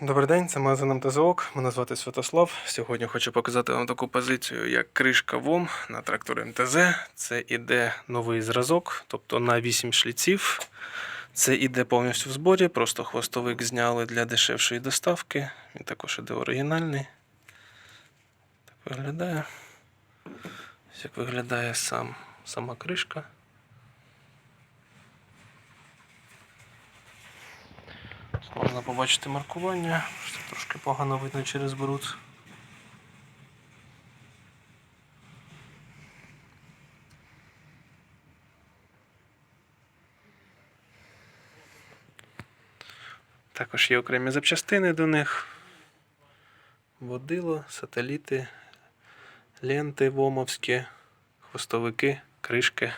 Добрий день, це магазин МТЗОК. Мене звати Святослав. Сьогодні хочу показати вам таку позицію, як кришка ВОМ на тракторі МТЗ. Це іде новий зразок, тобто на 8 шліців. Це іде повністю в зборі, просто хвостовик зняли для дешевшої доставки. Він також іде оригінальний. Так виглядає. Як виглядає сам, сама кришка. Можна побачити маркування, що трошки погано видно через бруд. Також є окремі запчастини до них. Водило, сателіти, ленти вомовські, хвостовики, кришки.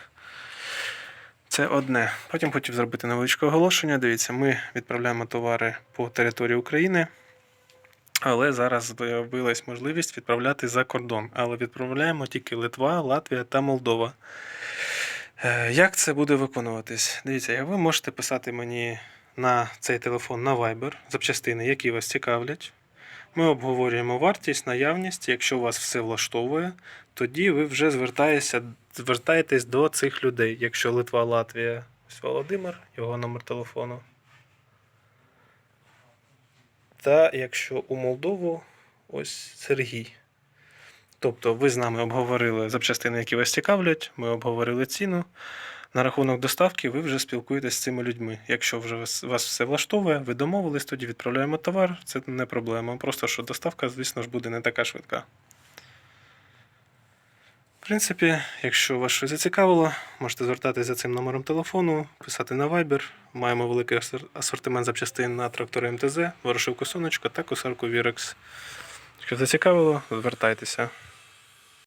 Це одне. Потім хотів зробити невеличке оголошення. Дивіться, ми відправляємо товари по території України, але зараз з'явилась можливість відправляти за кордон. Але відправляємо тільки Литва, Латвія та Молдова. Е, Як це буде виконуватись? Дивіться, ви можете писати мені на цей телефон на Viber запчастини, які вас цікавлять. Ми обговорюємо вартість, наявність. Якщо вас все влаштовує, тоді ви вже звертаєтеся, звертаєтесь до цих людей. Якщо Литва, Латвія, ось Володимир, його номер телефону. Та якщо у Молдову, ось Сергій. Тобто ви з нами обговорили запчастини, які вас цікавлять, ми обговорили ціну. На рахунок доставки ви вже спілкуєтесь з цими людьми. Якщо вже вас, вас все влаштовує, ви домовились, тоді відправляємо товар, це не проблема. Просто що доставка, звісно ж, буде не така швидка. Принципі, якщо вас щось зацікавило, можете звертатися за цим номером телефону, писати на Viber. Маємо великий асортимент запчастин на трактори МТЗ, ворошилку сонечко та косарку Вірекс. Якщо зацікавило, звертайтеся.